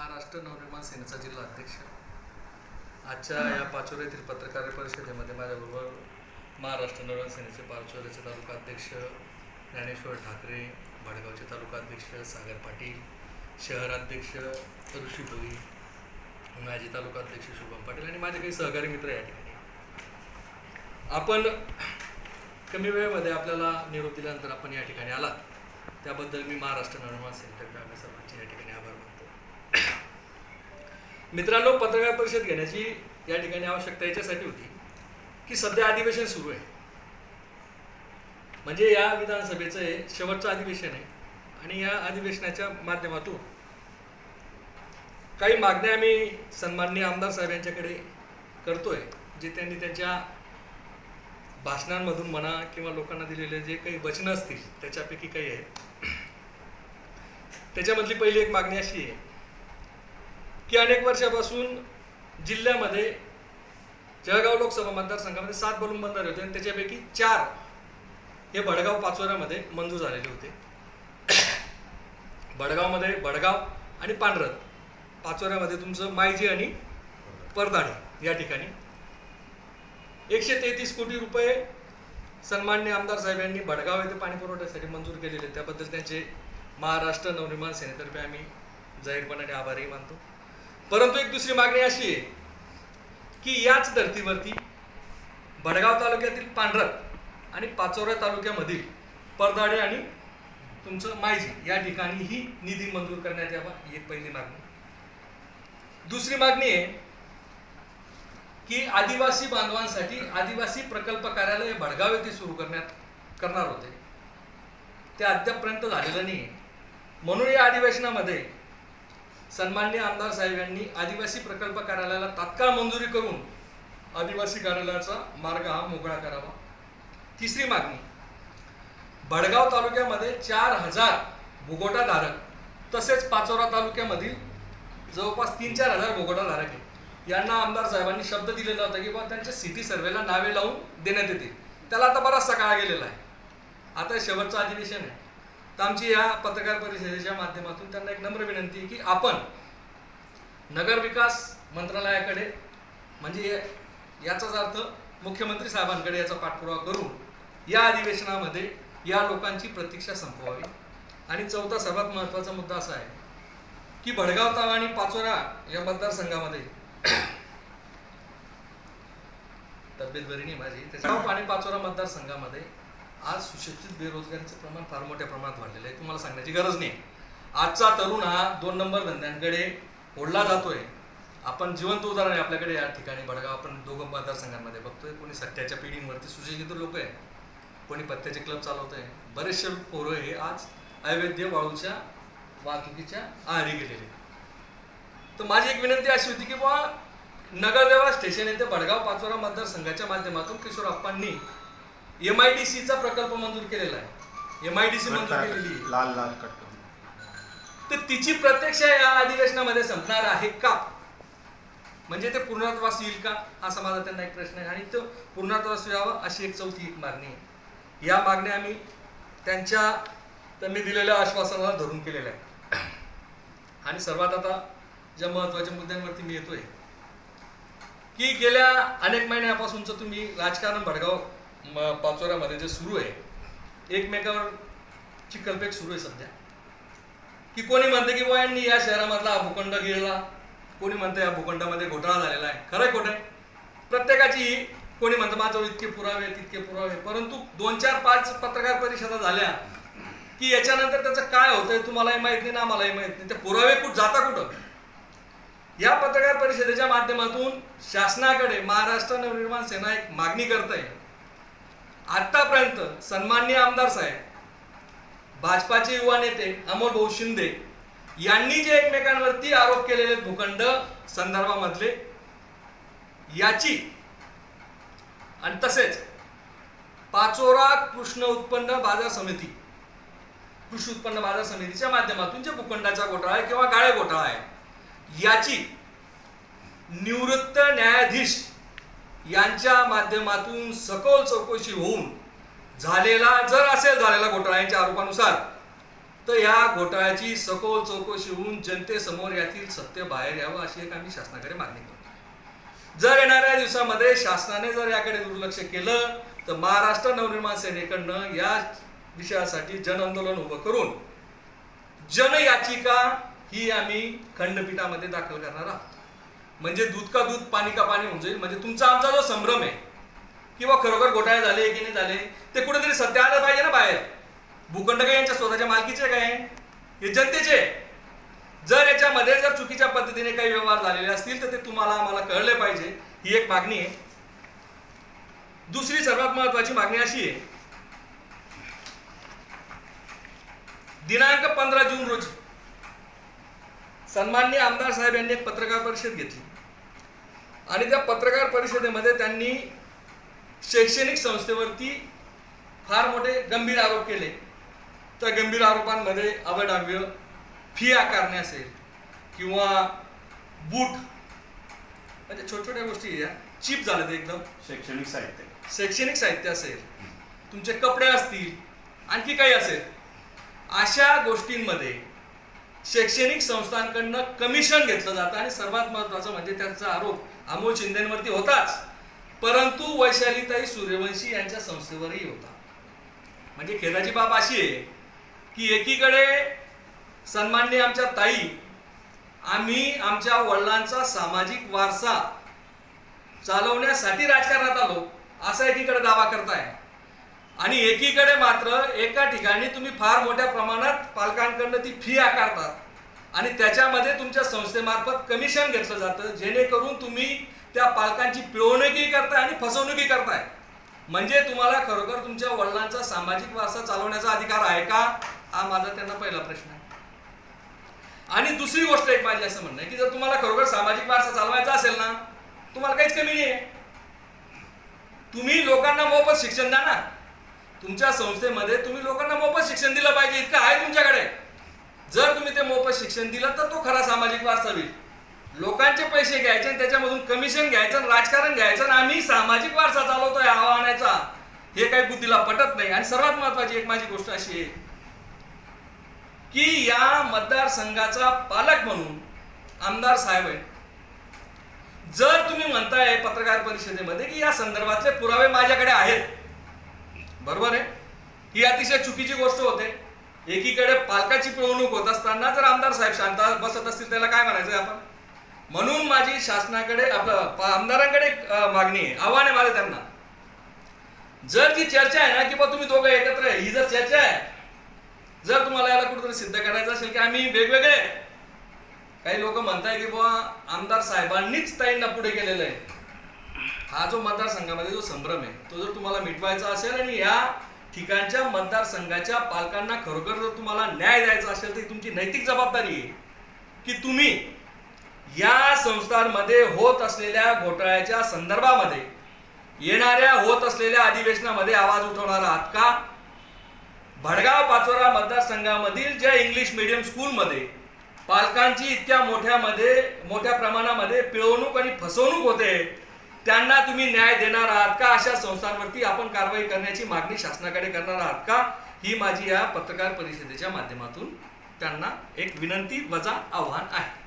महाराष्ट्र नवनिर्माण सेनेचा जिल्हा अध्यक्ष. आजच्या या पाचोऱ्यातील येथील पत्रकार परिषदेमध्ये माझ्याबरोबर महाराष्ट्र नवनिर्माण सेनेचे पाचोऱ्याचे तालुका अध्यक्ष ज्ञानेश्वर ठाकरे भडगावचे तालुका अध्यक्ष सागर पाटील शहराध्यक्ष ऋषी भोई माजी तालुका अध्यक्ष शुभम पाटील आणि माझे काही सहकारी मित्र या ठिकाणी. आपण कमी वेळेमध्ये आपल्याला निरोप दिल्यानंतर आपण या ठिकाणी आलात. त्याबद्दल मी महाराष्ट्र नवनिर्माण सेनेच्या ग्रामीण सर्वांचे या ठिकाणी आभार मित्रांनो पत्रकार परिषद घेण्याची या ठिकाणी आवश्यकता याच्यासाठी होती की सध्या अधिवेशन सुरू आहे. म्हणजे या विधानसभेचं हे शेवटचं अधिवेशन आहे आणि या अधिवेशनाच्या माध्यमातून काही मागण्या आम्ही सन्माननीय आमदार साहेब यांच्याकडे करतोय जे त्यांनी त्यांच्या भाषणांमधून म्हणा किंवा लोकांना दिलेले जे काही वचनं असतील त्याच्यापैकी काही आहेत. त्याच्यामधली पहिली एक मागणी अशी आहे की अनेक वर्षापासून जिल्ह्यामध्ये जळगाव लोकसभा मतदारसंघामध्ये सात बलून बंधारे होते आणि त्याच्यापैकी चार हे भडगाव पाचोऱ्यामध्ये मंजूर झालेले होते. भडगावमध्ये भडगाव आणि पांढरत पाचोऱ्यामध्ये तुमचं मायजी आणि परदाडे या ठिकाणी. एकशे तेहतीस कोटी रुपये सन्मान्य आमदार साहेब यांनी भडगाव येथे पाणी पुरवठ्यासाठी मंजूर केलेले त्याबद्दल त्यांचे महाराष्ट्र नवनिर्माण सेनेतर्फे आम्ही जाहीरपणाने आभारही मानतो. परंतु एक दुसरी मागणी अशी आहे की याच धर्तीवरती भडगाव तालुक्यातील पांढरत आणि पाचोरा तालुक्यामधील परदाडे आणि तुमचं मायजी या ठिकाणी ही निधी मंजूर करण्यात यावा ही एक पहिली मागणी. दुसरी मागणी आहे की आदिवासी बांधवांसाठी आदिवासी प्रकल्प कार्यालय भडगाव येथे सुरू करण्यात करणार होते. ते अद्यापपर्यंत झालेलं नाही म्हणून या अधिवेशनामध्ये सन्मान्य आमदार साहेब यांनी आदिवासी प्रकल्प कार्यालयाला तात्काळ मंजुरी करून आदिवासी कार्यालयाचा मार्ग हा मोकळा करावा. तिसरी मागणी भडगाव तालुक्यामध्ये चार हजार भुगोटाधारक तसेच पाचोरा तालुक्यामधील जवळपास तीन चार हजार भुगोटाधारक आहे यांना आमदार साहेबांनी शब्द दिलेला होता की बा त्यांच्या सिटी सर्वेला नावे लावून देण्यात येते त्याला आता बराचसा काळ गेलेला आहे. आता शेवटचं अधिवेशन आहे. तर आमची या पत्रकार परिषदेच्या माध्यमातून त्यांना एक नम्र विनंती आहे की आपण नगर विकास मंत्रालयाकडे म्हणजे याचाच अर्थ मुख्यमंत्री साहेबांकडे याचा पाठपुरावा करून या अधिवेशनामध्ये या लोकांची प्रतीक्षा संपवावी. आणि चौथा सर्वात महत्त्वाचा मुद्दा असा आहे की भडगाव ताव आणि पाचोरा या मतदारसंघामध्ये तब्येत बरी नाही माझी. त्याच्या आणि पाचोरा मतदारसंघामध्ये आज सुशिक्षित बेरोजगारीचं प्रमाण फार मोठ्या प्रमाणात वाढलेलं आहे. तुम्हाला सांगण्याची गरज नाही. आजचा तरुण हा दोन नंबर धंद्यांकडे ओढला जातोय. आपण जिवंत उदाहरण आहे आपल्याकडे या ठिकाणी. बडगाव आपण दोघं मतदारसंघांमध्ये बघतोय. कोणी सत्याच्या पिढींवरती सुशिक्षित लोक आहे. कोणी पत्त्याचे क्लब चालवत आहे. बरेचसे पोरं हे आज अवैध वाळूच्या वाहतुकीच्या आहारी गेलेले तर माझी एक विनंती अशी होती की बुवा नगरदेवा स्टेशन येथे बडगाव पाचोरा मतदारसंघाच्या माध्यमातून किशोर अप्पांनी एम आय डी सीचा प्रकल्प मंजूर केलेला आहे. एम आय डी सी मंजूर केलेली आहे. लाल लाल कट तर तिची प्रत्यक्ष या अधिवेशनामध्ये संपणार आहे का? म्हणजे ते पूर्णत्वास येईल का? असा माझा त्यांना एक प्रश्न आहे. आणि तो पूर्णत्वास यावा अशी एक चौथी एक मागणी आहे. या मागण्या आम्ही त्यांच्या त्यांनी दिलेल्या आश्वासनाला धरून केलेल्या आहे आणि सर्वात आता ज्या महत्त्वाच्या मुद्द्यांवरती मी येतोय की गेल्या अनेक महिन्यापासूनचं तुम्ही राजकारण भडगाव म- पाचोऱ्यामध्ये जे सुरू आहे एकमेकावर कल्पेक सुरू आहे सध्या. की कोणी म्हणते की यांनी या शहरामधला हा भूखंड गिळला. कोणी म्हणतं या भूखंडामध्ये घोटाळा झालेला आहे. खरं आहे खोटं आहे. प्रत्येकाची कोणी म्हणतं माझं इतके पुरावे तितके पुरावे परंतु दोन चार पाच पत्रकार परिषदा झाल्या की याच्यानंतर त्याचं काय होतंय तुम्हालाही माहीत नाही ना आम्हालाही माहीत नाही. ते पुरावे कुठं जाता कुठं? या पत्रकार परिषदेच्या माध्यमातून शासनाकडे महाराष्ट्र नवनिर्माण सेना एक मागणी करत आहे आतापर्यंत सन्माननीय आमदार साहेब भाजपाचे युवा नेते अमोल भाऊ शिंदे यांनी जे एकमेकांवरती आरोप केलेले भूखंड संदर्भामधले याची आणि तसेच पाचोरा कृष्ण उत्पन्न बाजार समिती कृषी उत्पन्न बाजार समितीच्या माध्यमातून जे भूखंडाचा घोटाळा आहे किंवा गाळे घोटाळा आहे याची निवृत्त न्यायाधीश यांच्या माध्यमातून सखोल चौकशी होऊन झालेला जर असेल झालेला घोटाळा यांच्या आरोपानुसार तर या घोटाळ्याची सखोल चौकशी होऊन जनतेसमोर यातील सत्य बाहेर यावं अशी एक आम्ही शासनाकडे मागणी करतो. जर येणाऱ्या दिवसामध्ये शासनाने जर याकडे दुर्लक्ष केलं तर महाराष्ट्र नवनिर्माण सेनेकडनं या विषयासाठी जन आंदोलन उभं करून जनयाचिका ही आम्ही खंडपीठामध्ये दाखल करणार आहोत. म्हणजे दूध का दूध पाणी का पाणी होऊन जाईल म्हणजे तुमचा आमचा जो संभ्रम आहे किंवा खरोखर घोटाळे झाले की नाही झाले ते कुठेतरी सत्य आलं पाहिजे ना बाहेर. भूखंड काय यांच्या स्वतःच्या मालकीचे काय हे जनतेचे आहे. जर याच्यामध्ये जर चुकीच्या पद्धतीने काही व्यवहार झालेले असतील तर ते तुम्हाला आम्हाला कळले पाहिजे. ही एक मागणी आहे. दुसरी सर्वात महत्वाची मागणी अशी आहे. दिनांक पंधरा जून रोजी सन्माननीय आमदार साहेब यांनी एक पत्रकार परिषद घेतली. आणि त्या पत्रकार परिषदेमध्ये त्यांनी शैक्षणिक संस्थेवरती फार मोठे गंभीर आरोप केले. त्या गंभीर आरोपांमध्ये अवडाव्य फी आकारणे असेल किंवा बूट म्हणजे छोट्या छोट्या गोष्टी या. चीप झालं ते एकदम. शैक्षणिक साहित्य. शैक्षणिक साहित्य असेल तुमचे कपडे असतील आणखी काही असेल. अशा गोष्टींमध्ये शैक्षणिक संस्थांकडनं कमिशन घेतलं जातं आणि सर्वात महत्वाचं म्हणजे त्यांचा आरोप अमोल शिंदेवरती होताच. परंतु वैशालीताई सूर्यवंशी यांच्या संस्थेवरही होता. म्हणजे खेदाची बाब अशी आहे की एकीकडे सन्मान्य आमच्या ताई आम्ही आमच्या वडिलांचा सामाजिक वारसा चालवण्यासाठी राजकारणात आलो असा एकीकडे दावा करताय. आणि एकीकडे मात्र एका ठिकाणी तुम्ही फार मोठ्या प्रमाणात पालकांकडनं ती फी आकारतात. आणि त्याच्यामध्ये तुमच्या संस्थेमार्फत कमिशन घेतलं जातं जेणेकरून तुम्ही त्या पालकांची पिळवणुकी करताय आणि फसवणुकी करताय. म्हणजे तुम्हाला खरोखर तुमच्या वडिलांचा सामाजिक वारसा चालवण्याचा अधिकार आहे का? हा माझा त्यांना पहिला प्रश्न आहे. आणि दुसरी गोष्ट एक माझी असं म्हणणं आहे की जर तुम्हाला खरोखर सामाजिक वारसा चालवायचा असेल ना तुम्हाला काहीच कमी नाही आहे तुम्ही लोकांना मोफत शिक्षण द्या ना. तुमच्या संस्थेमध्ये तुम्ही लोकांना मोफत शिक्षण दिलं पाहिजे इतकं आहे तुमच्याकडे. जर तुम्ही ते मोफत शिक्षण दिलं तर तो खरा सामाजिक वारसा होईल. लोकांचे पैसे घ्यायचे आणि त्याच्यामधून कमिशन घ्यायचं आणि राजकारण घ्यायचं आणि आम्ही सामाजिक वारसा चालवतोय आव्हानाचा हे काही बुद्धीला पटत नाही. आणि सर्वात महत्वाची एक माझी गोष्ट अशी आहे की या मतदारसंघाचा पालक म्हणून आमदार साहेब आहेत. जर तुम्ही म्हणताय पत्रकार परिषदेमध्ये की या संदर्भातले पुरावे माझ्याकडे आहेत बरोबर आहे? ही अतिशय चुकीची गोष्ट होते. एकीकडे पालकाची पिळवणूक होत असताना जर आमदार साहेब शांत बसत असतील त्याला काय म्हणायचं आपण? म्हणून माझी शासनाकडे आपलं आमदारांकडे मागणी आहे आव्हान आहे माझं त्यांना. जर जी चर्चा आहे ना की बा तुम्ही दोघं एकत्र आहे ही जर चर्चा आहे जर तुम्हाला याला कुठेतरी सिद्ध करायचं असेल की आम्ही वेगवेगळे काही लोक म्हणताय की बुवा आमदार साहेबांनीच ताईंना पुढे केलेलं आहे. हा जो मतदारसंघामध्ये जो संभ्रम आहे तो जर तुम्हाला मिटवायचा असेल आणि या ठिकाणच्या मतदारसंघाच्या पालकांना खरोखर जर तुम्हाला न्याय द्यायचा असेल तर तुमची नैतिक जबाबदारी आहे की तुम्ही या संस्थांमध्ये होत असलेल्या घोटाळ्याच्या संदर्भामध्ये येणाऱ्या होत असलेल्या अधिवेशनामध्ये आवाज उठवणार आहात का? भडगाव पाचोरा मतदारसंघामधील ज्या इंग्लिश मीडियम स्कूलमध्ये पालकांची इतक्या मोठ्यामध्ये मोठ्या प्रमाणामध्ये पिळवणूक आणि फसवणूक होते त्यांना तुम्ही न्याय देणार आहात का? अशा संस्थांवरती आपण कारवाई करण्याची मागणी शासनाकडे करणार आहात का? ही माझी या पत्रकार परिषदेच्या माध्यमातून त्यांना एक विनंती वजा आव्हान आहे.